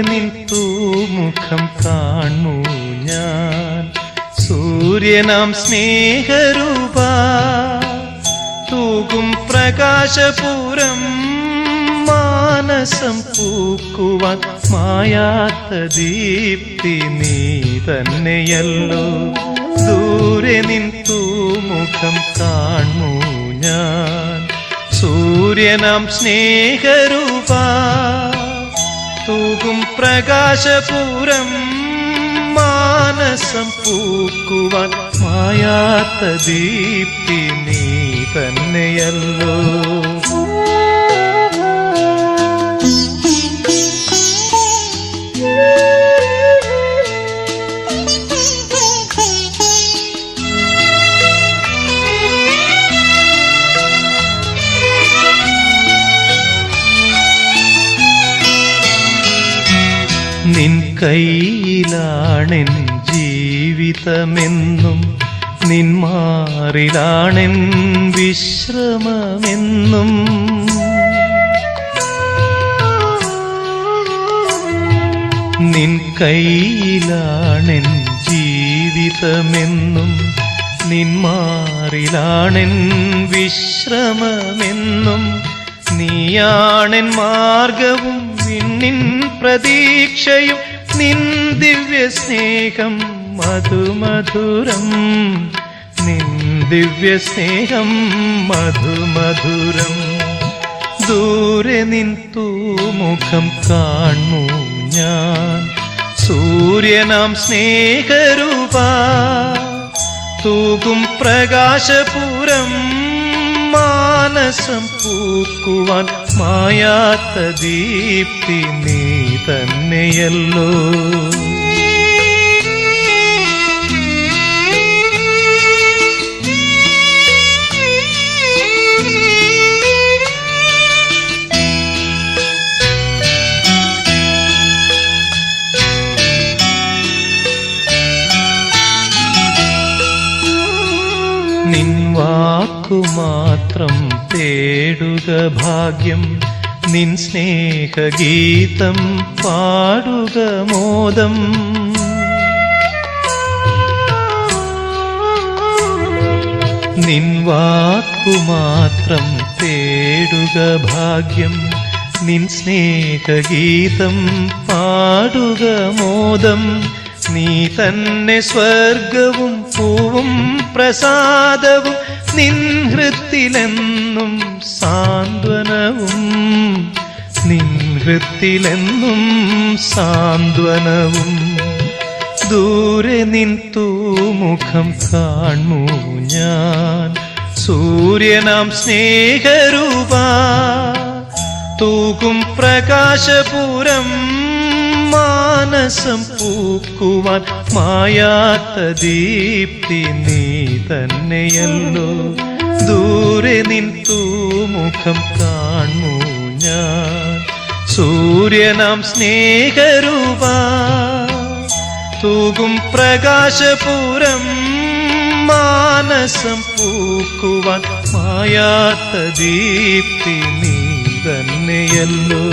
നിൻ പൂമുഖം കാണൂ ഞാൻ. സൂര്യനാം സ്നേഹരൂപ തൂകും പ്രകാശപൂരം മാനസം പൂക്കുവാൻ മായാത്ത ദീപ്തി നീ തന്നെയല്ലോ. ദൂരെ നിൻ തൂമുഖം കാണൂ ഞാൻ. സൂര്യനാം സ്നേഹരൂപ പ്രകാശപൂരം മാനസം പൂക്കുവാൻ മായാത്ത ദീപ്തി നീ തന്നെയല്ലോ. നിൻ കയ്യിലാണെൻ ജീവിതമെന്നും നിൻ മാറിലാണെൻ വിശ്രമമെന്നും. നിൻ കയ്യിലാണെൻ ജീവിതമെന്നും നിൻ മാറിലാണെൻ വിശ്രമമെന്നും നീയാണൻ മാർഗവും വിണ്ണിൻ പ്രതീക്ഷയും നിൻ ദിവ്യ സ്നേഹം മധുമധുരം. നിൻ ദിവ്യ സ്നേഹം മധുമധുരം. ദൂരെ നിൻ തൂമുഖം കാണു ഞാൻ? സൂര്യനാം സ്നേഹരൂപ തൂകും പ്രകാശപൂരം മാനസം പൂക്കുവാൻ മായാത്ത ദീപ്തി നീ തന്നെയല്ലോ. നിൻ വാക്കു മാത്രം തേടുക ഭാഗ്യം. നിൻ സ്നേഹഗീതം പാടുക മോദം. നിൻ വാക്കു മാത്രം തേടുക ഭാഗ്യം. നിൻ സ്നേഹഗീതം പാടുക മോദം. നീ തന്നെ സ്വർഗവും പൂവും പ്രസാദവും നിൻഹൃത്തിലെന്നും സാന്ത്വനവും. നിൻഹൃത്തിലെന്നും സാന്ത്വനവും. ദൂരെ നിൻ തൂമുഖം കാണൂ ഞാൻ. സൂര്യനാം സ്നേഹരൂപ തൂകും പ്രകാശപൂരം മാനസം പൂക്കുവാൻ മായാത്ത ദീപ്തി നീ തന്നെയല്ലോ. ദൂരെ നിൻ തൂമുഖം കാണൂ ഞാൻ. സൂര്യനാം സ്നേഹരൂപ. തൂകും പ്രകാശപൂരം മാനസം പൂക്കുവാൻ മായാത്ത ദീപ്തി നീ തന്നെയല്ലോ.